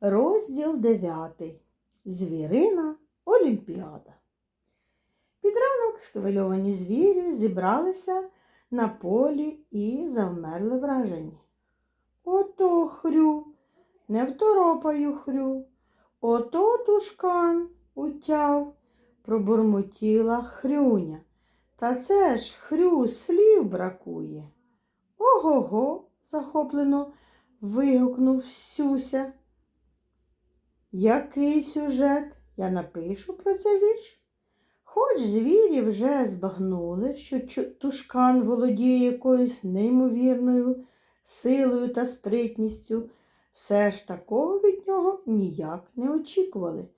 Розділ 9. Звірина Олімпіада. Під ранок схвильовані звірі зібралися на полі і завмерли вражені. Ото хрю, не второпаю хрю, ото тушкан утяв, пробурмотіла хрюня. Та це ж хрю слів бракує. Ого-го, захоплено вигукнув Сюся. Який сюжет? Я напишу про це вірш. Хоч звірі вже збагнули, що тушкан володіє якоюсь неймовірною силою та спритністю, все ж такого від нього ніяк не очікували.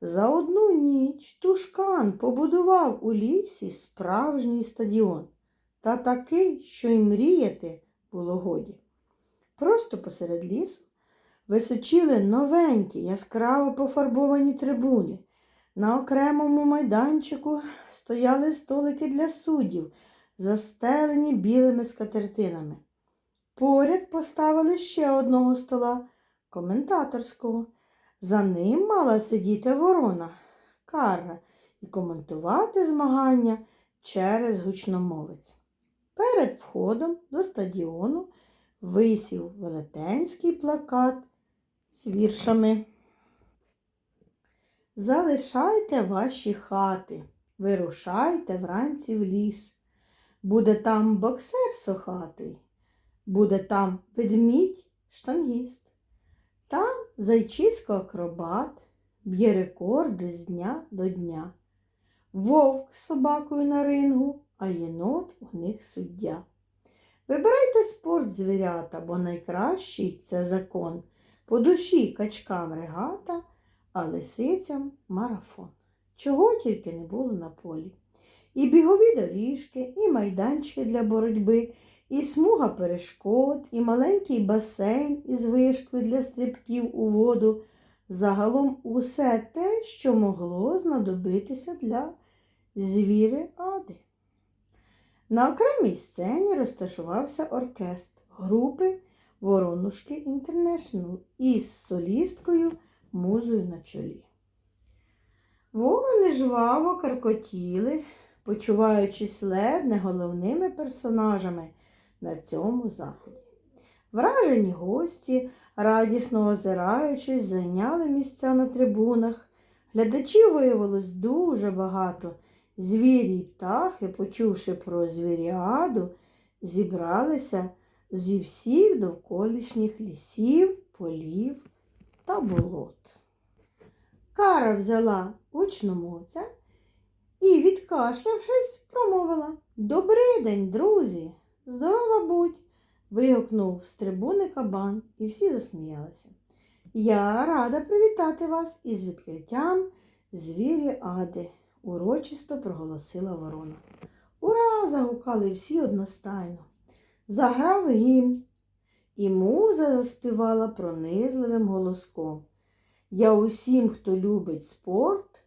За одну ніч тушкан побудував у лісі справжній стадіон, та такий, що й мріяти було годі. Просто посеред лісу височіли новенькі, яскраво пофарбовані трибуни. На окремому майданчику стояли столики для суддів, застелені білими скатертинами. Поряд поставили ще одного стола коментаторського. За ним мала сидіти ворона Карра і коментувати змагання через гучномовець. Перед входом до стадіону висів велетенський плакат з віршами. Залишайте ваші хати, вирушайте вранці в ліс. Буде там боксер сохатий, буде там ведмідь штангіст. Там зайчисько акробат б'є рекорди з дня до дня. Вовк з собакою на рингу, а єнот у них суддя. Вибирайте спорт звірята, бо найкращий це закон. По душі качкам регата, а лисицям марафон. Чого тільки не було на полі. І бігові доріжки, і майданчики для боротьби, і смуга перешкод, і маленький басейн із вишкою для стрибків у воду. Загалом усе те, що могло знадобитися для звіри Ади. На окремій сцені розташувався оркестр групи Воронушки Інтернешнл із солісткою музою на чолі. Ворони жваво каркотіли, почуваючись ледь не головними персонажами на цьому заході. Вражені гості, радісно озираючись, зайняли місця на трибунах. Глядачів виявилось дуже багато. Звірі й птахи, почувши про звіріаду, зібралися зі всіх довколишніх лісів, полів та болот. Кара взяла учномовця і, відкашлявшись, промовила Добрий день, друзі! Здорова будь! вигукнув з трибуни кабан, і всі засміялися. Я рада привітати вас із відкриттям звірі Ади, урочисто проголосила ворона. Ура! загукали всі одностайно. Заграв гімн, і муза заспівала пронизливим голоском. Я усім, хто любить спорт,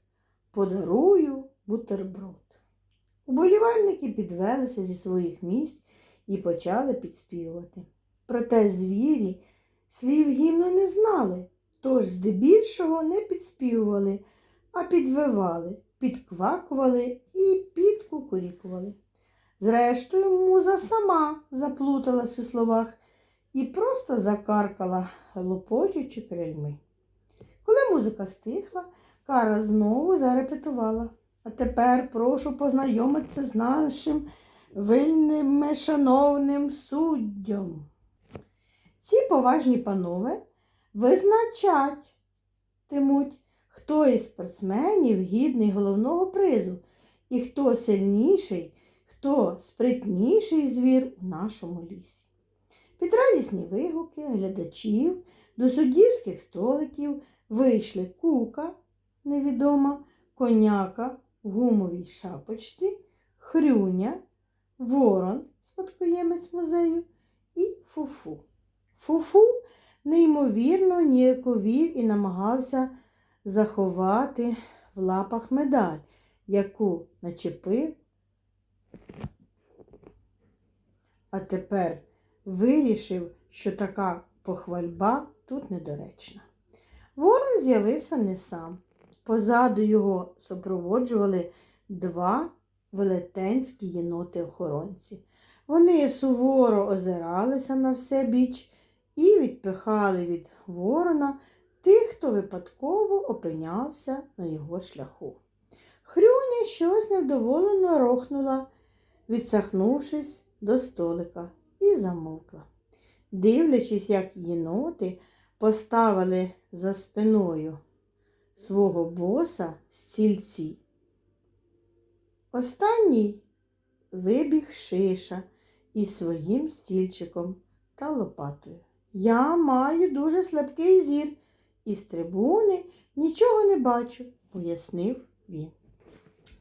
подарую бутерброд. Уболівальники підвелися зі своїх місць і почали підспівувати. Проте звірі слів гімну не знали, тож здебільшого не підспівували, а підвивали, підквакували і підкукурікували. Зрештою, муза сама заплуталась у словах і просто закаркала, лопочучи крильми. Коли музика стихла, Кара знову зарепетувала. А тепер прошу познайомитися з нашим вельми шановним суддям. Ці поважні панове визначатимуть, хто із спортсменів гідний головного призу і хто сильніший, хто спритніший звір у нашому лісі. Під радісні вигуки глядачів до суддівських столиків вийшли кука невідома, коняка в гумовій шапочці, хрюня, ворон, спадкоємець музею, і фуфу. Фуфу неймовірно ніяковів і намагався заховати в лапах медаль, яку начепив, а тепер вирішив, що така похвальба тут недоречна. Ворон з'явився не сам. Позаду його супроводжували два велетенські єноти-охоронці. Вони суворо озиралися на все біч і відпихали від ворона тих, хто випадково опинявся на його шляху. Хрюня щось невдоволено рохнула, відсахнувшись до столика, і замовкла. Дивлячись, як єноти поставили за спиною свого боса стільці. Останній вибіг шиша із своїм стільчиком та лопатою. Я маю дуже слабкий зір, і з трибуни нічого не бачу, пояснив він.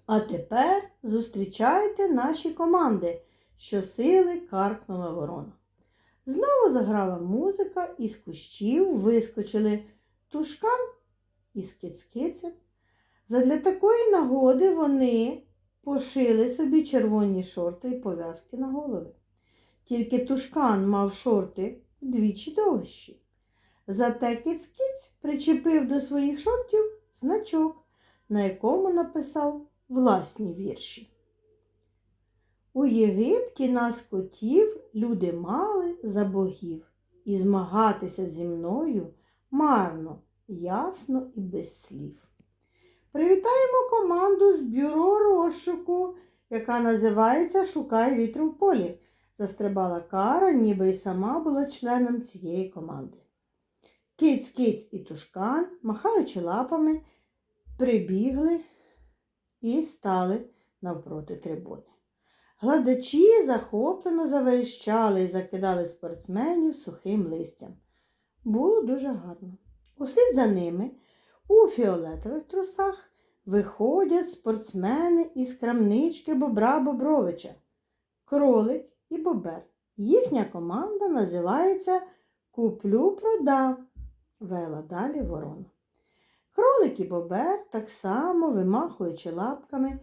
А тепер зустрічайте наші команди, щосили каркнула ворона. Знову заграла музика, і з кущів вискочили тушкан і скицькицем. Задля такої нагоди вони пошили собі червоні шорти і пов'язки на голови. Тільки тушкан мав шорти вдвічі довші. Зате кицькиць причепив до своїх шортів значок, на якому написав власні вірші. У Єгипті нас котів люди мали за богів, і змагатися зі мною марно, ясно і без слів. Привітаємо команду з бюро розшуку, яка називається Шукай вітру в полі. Застрибала кара, ніби й сама була членом цієї команди. Киць, киць і тушкан, махаючи лапами, прибігли і стали навпроти трибуни. Гладачі захоплено заверещали і закидали спортсменів сухим листям. Було дуже гарно. Услід за ними у фіолетових трусах виходять спортсмени із крамнички Бобра Бобровича, кролик і бобер. Їхня команда називається Куплю продам, вела далі ворона. Кролик і бобер, так само вимахуючи лапками,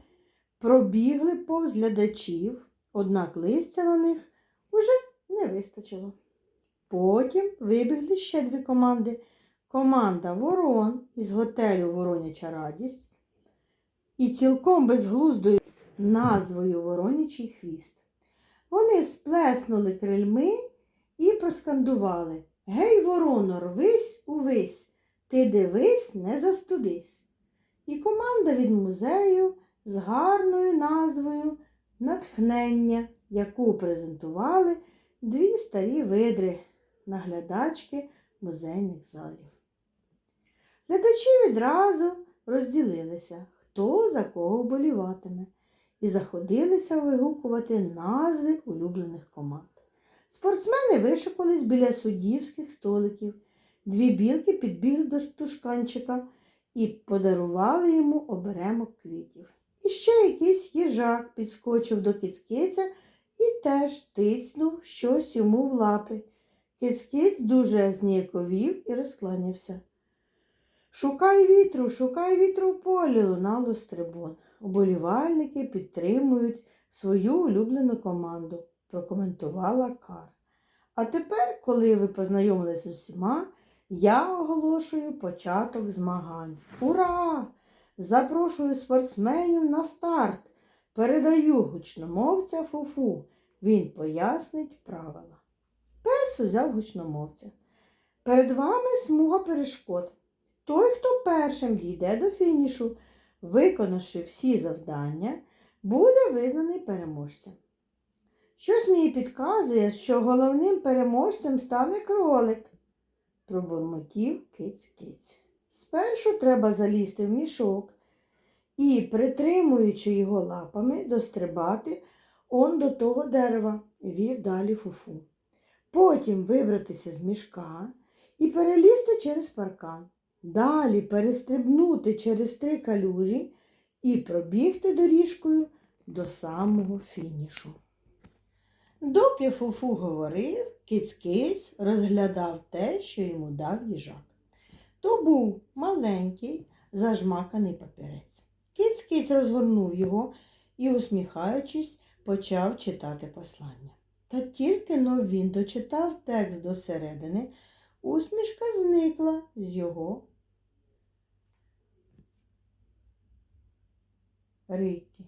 пробігли повз глядачів, однак листя на них уже не вистачило. Потім вибігли ще дві команди. Команда Ворон із готелю Вороняча радість і цілком безглуздою назвою Воронячий хвіст. Вони сплеснули крильми і проскандували Гей, вороно, рвись увись, ти дивись, не застудись. І команда від музею з гарною назвою Натхнення, яку презентували дві старі видри, наглядачки музейних залів. Глядачі відразу розділилися, хто за кого вболіватиме, і заходилися вигукувати назви улюблених команд. Спортсмени вишукались біля суддівських столиків. Дві білки підбігли до тушканчика і подарували йому оберемок квітів. І ще якийсь їжак підскочив до кицькиця і теж тицнув щось йому в лапи. Кицькиць дуже зніяковів і розкланявся. Шукай вітру, шукай вітру в полі, лунало з трибун. Уболівальники підтримують свою улюблену команду, прокоментувала Кар. А тепер, коли ви познайомилися з усіма, я оголошую початок змагань. Ура! Запрошую спортсменів на старт. Передаю гучномовця Фуфу. Він пояснить правила. Пес узяв гучномовця. Перед вами смуга перешкод. Той, хто першим дійде до фінішу, виконавши всі завдання, буде визнаний переможцем. Щось мені підказує, що головним переможцем стане кролик, пробурмотів киць-киць. Спершу треба залізти в мішок і, притримуючи його лапами, дострибати он до того дерева, вів далі фуфу. Потім вибратися з мішка і перелізти через паркан. Далі перестрибнути через три калюжі і пробігти доріжкою до самого фінішу. Доки Фуфу говорив, киць-киць розглядав те, що йому дав їжак то був маленький зажмаканий папірець. Кіць кіць розгорнув його і, усміхаючись, почав читати послання. Та тільки но він дочитав текст до середини, усмішка зникла з його рики.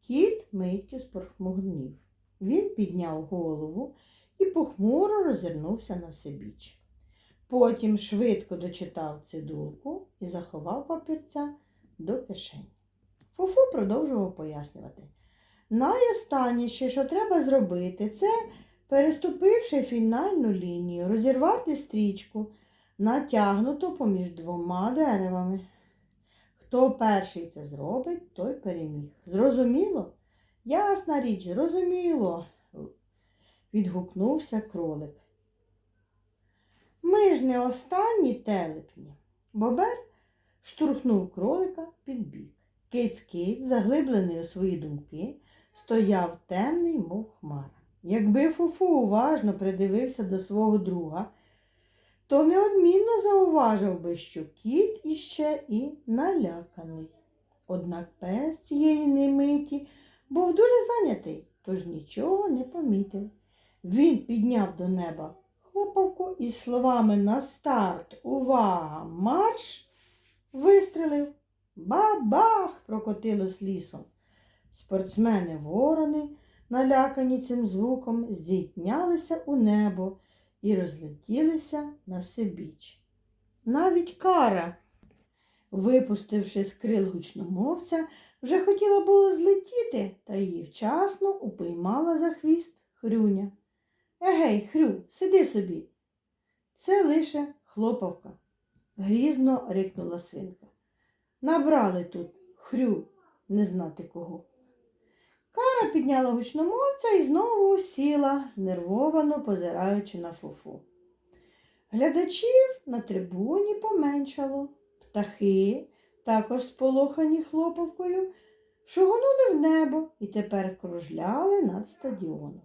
Кіт миттю спорхмугнів. Він підняв голову і похмуро розвернувся на всебіч. Потім швидко дочитав цидулку і заховав папірця до кишені. Фуфу продовжував пояснювати. Найостанніше, що треба зробити, це, переступивши фінальну лінію, розірвати стрічку, натягнуту поміж двома деревами. Хто перший це зробить, той переміг. Зрозуміло? Ясна річ, зрозуміло, відгукнувся кролик. Ми ж не останні телепні. Бобер штурхнув кролика під бік. Киць-киць, заглиблений у свої думки, стояв темний, мов хмара. Якби Фуфу уважно придивився до свого друга, то неодмінно зауважив би, що кіт іще і наляканий. Однак пес цієї немиті був дуже зайнятий, тож нічого не помітив. Він підняв до неба хлопавку і словами на старт, увага, марш, вистрелив. Ба-бах! прокотилось лісом. Спортсмени ворони, налякані цим звуком, здійнялися у небо і розлетілися на всебіч. Навіть кара, випустивши з крил гучномовця, вже хотіла було злетіти, та її вчасно упіймала за хвіст хрюня. Егей, хрю, сиди собі. Це лише хлопавка, грізно рикнула свинка. Набрали тут хрю не знати кого. Кара підняла гучномовця і знову сіла, знервовано позираючи на фуфу. Глядачів на трибуні поменшало. Птахи, також сполохані хлопавкою, шугонули в небо і тепер кружляли над стадіоном.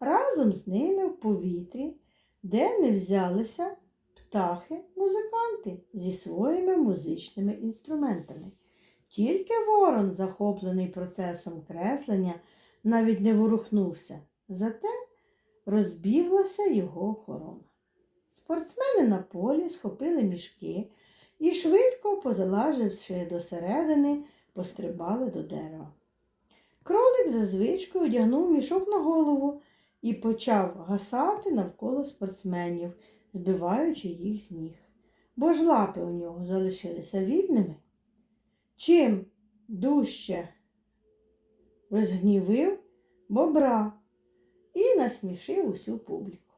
Разом з ними в повітрі, де не взялися птахи-музиканти зі своїми музичними інструментами. Тільки ворон, захоплений процесом креслення, навіть не ворухнувся, зате розбіглася його охорона. Спортсмени на полі схопили мішки і, швидко позалаживши до середини, пострибали до дерева. Кролик за звичкою одягнув мішок на голову і почав гасати навколо спортсменів, збиваючи їх з ніг. Бо ж лапи у нього залишилися вільними. Чим дужче розгнівив бобра і насмішив усю публіку.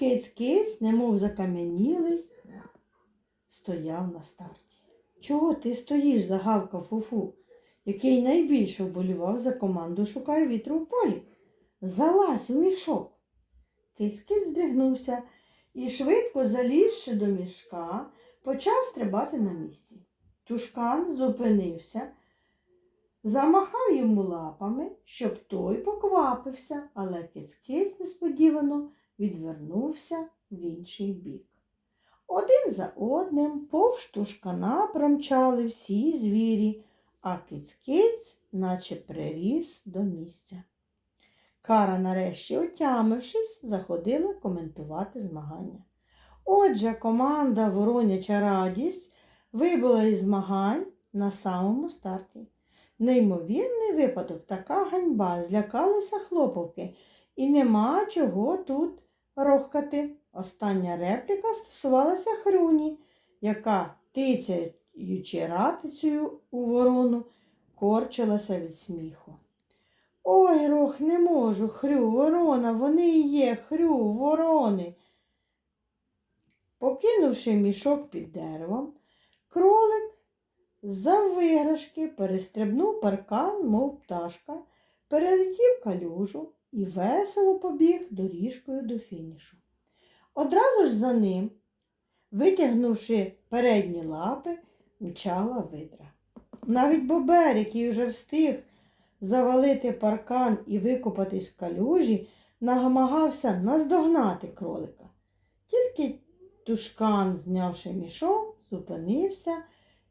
Киць-киць, немов закам'янілий, стояв на старті. Чого ти стоїш? загавкав фуфу, який найбільше вболівав за команду Шукай вітру в полі. Залазь у мішок. Киць-киць здригнувся і, швидко залізши до мішка, почав стрибати на місці. Тушкан зупинився, замахав йому лапами, щоб той поквапився, але киць-киць несподівано відвернувся в інший бік. Один за одним повз тушкана промчали всі звірі, а киць-киць наче приріс до місця. Кара, нарешті, отямившись, заходила коментувати змагання. Отже, команда Вороняча радість вибула із змагань на самому старті. Неймовірний випадок, така ганьба, злякалися хлопавки, і нема чого тут рохкати. Остання репліка стосувалася Хрюні, яка, тицяючи ратицею у ворону, корчилася від сміху. Ой, рох, не можу, хрю, ворона, вони і є, хрю, ворони. Покинувши мішок під деревом, кролик за виграшки перестрибнув паркан, мов пташка, перелетів калюжу і весело побіг доріжкою до фінішу. Одразу ж за ним, витягнувши передні лапи, мчала видра. Навіть бобер, який вже встиг завалити паркан і викопатись в калюжі, намагався наздогнати кролика. Тільки тушкан, знявши мішок, зупинився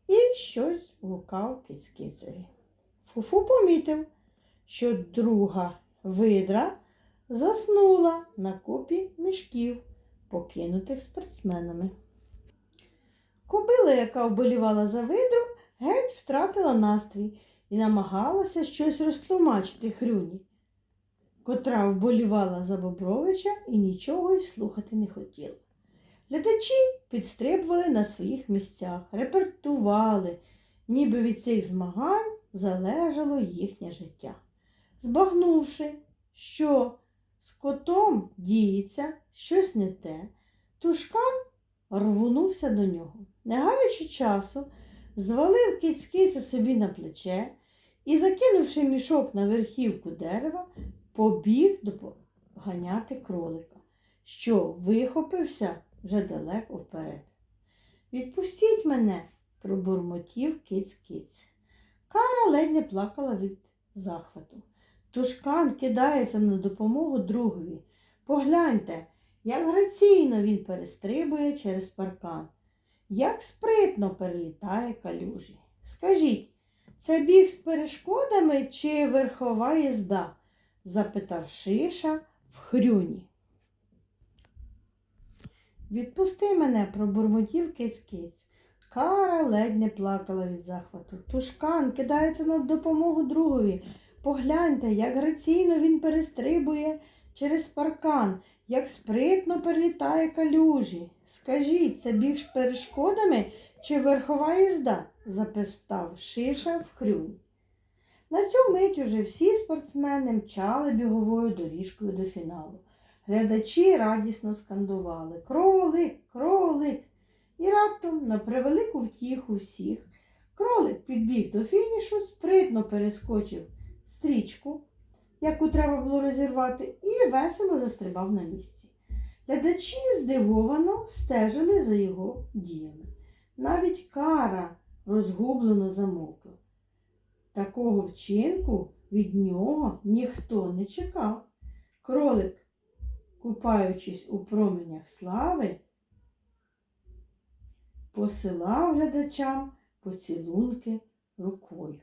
і щось гукав кицькицеві. Фуфу помітив, що друга видра заснула на купі мішків, покинутих спортсменами. Кобила, яка вболівала за видру, геть втратила настрій і намагалася щось розтлумачити Хрюні, котра вболівала за Бобровича і нічого й слухати не хотіла. Глядачі підстрибували на своїх місцях, репертували, ніби від цих змагань залежало їхнє життя. Збагнувши, що з котом діється щось не те, тушкан рвонувся до нього. Не гаючи часу, звалив кицькиця собі на плече і, закинувши мішок на верхівку дерева, побіг доганяти кролика, що вихопився вже далеко вперед. Відпустіть мене, пробурмотів киць-киць. Кара ледь не плакала від захвату. Тушкан кидається на допомогу другові. Погляньте, як граційно він перестрибує через паркан, як спритно перелітає калюжі. Скажіть, це біг з перешкодами чи верхова їзда? запитав Шиша в хрюні. Відпусти мене, пробурмотів киць-киць. Кара ледь не плакала від захвату. Тушкан кидається на допомогу другові. Погляньте, як граційно він перестрибує через паркан, як спритно перелітає калюжі. Скажіть, це біг перешкодами чи верхова їзда? запитав Шиша в хрюні. На цю мить уже всі спортсмени мчали біговою доріжкою до фіналу. Глядачі радісно скандували Кролик, кролик. І раптом, на превелику втіху всіх, кролик підбіг до фінішу, спритно перескочив стрічку, яку треба було розірвати, і весело застрибав на місці. Глядачі здивовано стежили за його діями. Навіть кара розгублено замовкла. Такого вчинку від нього ніхто не чекав. Кролик, купаючись у променях слави, посилав глядачам поцілунки рукою.